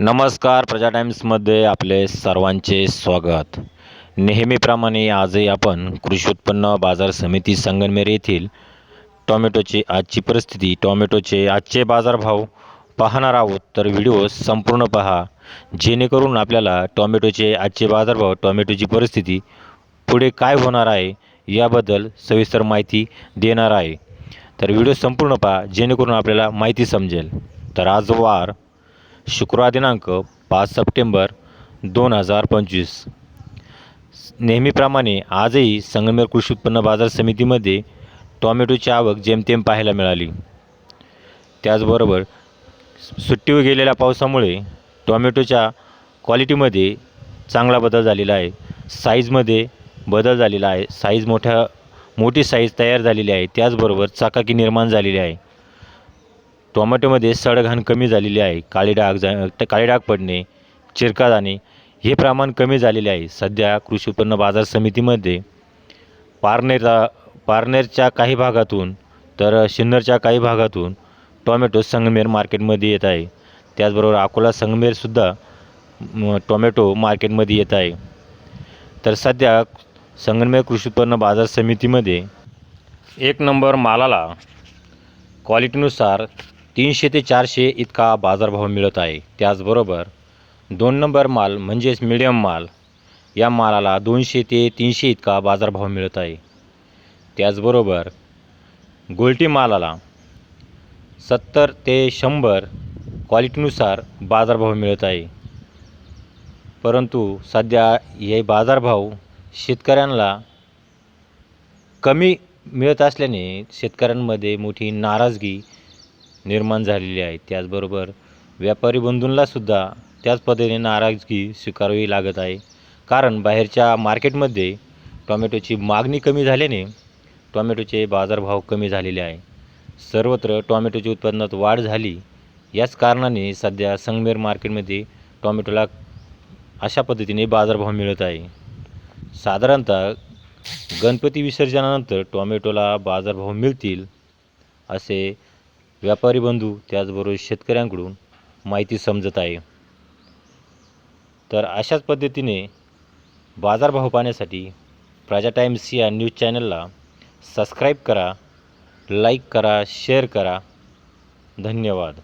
नमस्कार प्रजा टाईम्समध्ये आपले सर्वांचे स्वागत. नेहमीप्रमाणे आजही आपण कृषी उत्पन्न बाजार समिती संगनमेर येथील टॉमॅटोची आजची परिस्थिती टॉमॅटोचे आजचे बाजारभाव पाहणार आहोत. तर व्हिडिओ संपूर्ण पहा. जेणेकरून आपल्याला टॉमॅटोचे आजचे बाजारभाव टॉमॅटोची परिस्थिती पुढे काय होणार आहे याबद्दल सविस्तर माहिती देणार आहे. तर व्हिडिओ संपूर्ण पहा जेणेकरून आपल्याला माहिती समजेल. तर आज वार शुक्रवार दिनांक पाच सप्टेंबर दोन हजार पंचवीस. नेहमीप्रमाणे आजही संगमेर कृषी उत्पन्न बाजार समितीमध्ये टॉमॅटोची आवक जेमतेम पाहायला मिळाली. त्याचबरोबर सुट्टीवर गेलेल्या पावसामुळे टॉमॅटोच्या क्वालिटीमध्ये चांगला बदल झालेला आहे. साईजमध्ये बदल झालेला आहे. साईज मोठ्या मोठी साईज तयार झालेली आहे. त्याचबरोबर चाकाकी निर्माण झालेली आहे. टोमॅटोमध्ये सडघाण कमी झालेली आहे. काळी डाग जा काळे काळी डाग पडणे चिरका जाणे हे प्रमाण कमी झालेले आहे. सध्या कृषी उत्पन्न बाजार समितीमध्ये पारनेरचा पारनेरच्या काही भागातून तर सिन्नरच्या काही भागातून टोमॅटो संगमेर मार्केटमध्ये येत आहे. त्याचबरोबर अकोला संगमेरसुद्धा टोमॅटो मार्केटमध्ये येत आहे. तर सध्या संगमेर कृषी उत्पन्न बाजार समितीमध्ये एक नंबर मालाला क्वालिटीनुसार तीनशे ते चारशे इतका बाजारभाव मिळत आहे. त्याचबरोबर दोन नंबर माल म्हणजेच मिडियम माल या मालाला दोनशे ते तीनशे इतका बाजारभाव मिळत आहे. त्याचबरोबर गोल्टी मालाला सत्तर ते शंभर क्वालिटीनुसार बाजारभाव मिळत आहे. परंतु सध्या हे बाजारभाव शेतकऱ्यांना कमी मिळत असल्याने शेतकऱ्यांमध्ये मोठी नाराजगी निर्माण झालेली आहे. त्याचबरोबर व्यापारी बंधूंनासुद्धा त्याच पद्धतीने नाराजगी स्वीकारावी लागत आहे. कारण बाहेरच्या मार्केटमध्ये टॉमॅटोची मागणी कमी झाल्याने टॉमॅटोचे बाजारभाव कमी झालेले आहे. सर्वत्र टॉमॅटोच्या उत्पादनात वाढ झाली. याच कारणाने सध्या संगमेर मार्केटमध्ये टॉमॅटोला अशा पद्धतीने बाजारभाव मिळत आहे. साधारणतः गणपती विसर्जनानंतर टॉमॅटोला बाजारभाव मिळतील असे व्यापारी बंधू त्याचबरोबर शेतकऱ्यांकडून माहिती समजत आहे. तर अशाच पद्धतीने बाजारभाव पाहण्यासाठी प्राजा टाईम्स या न्यूज चॅनलला सबस्क्राईब करा लाईक करा शेअर करा. धन्यवाद.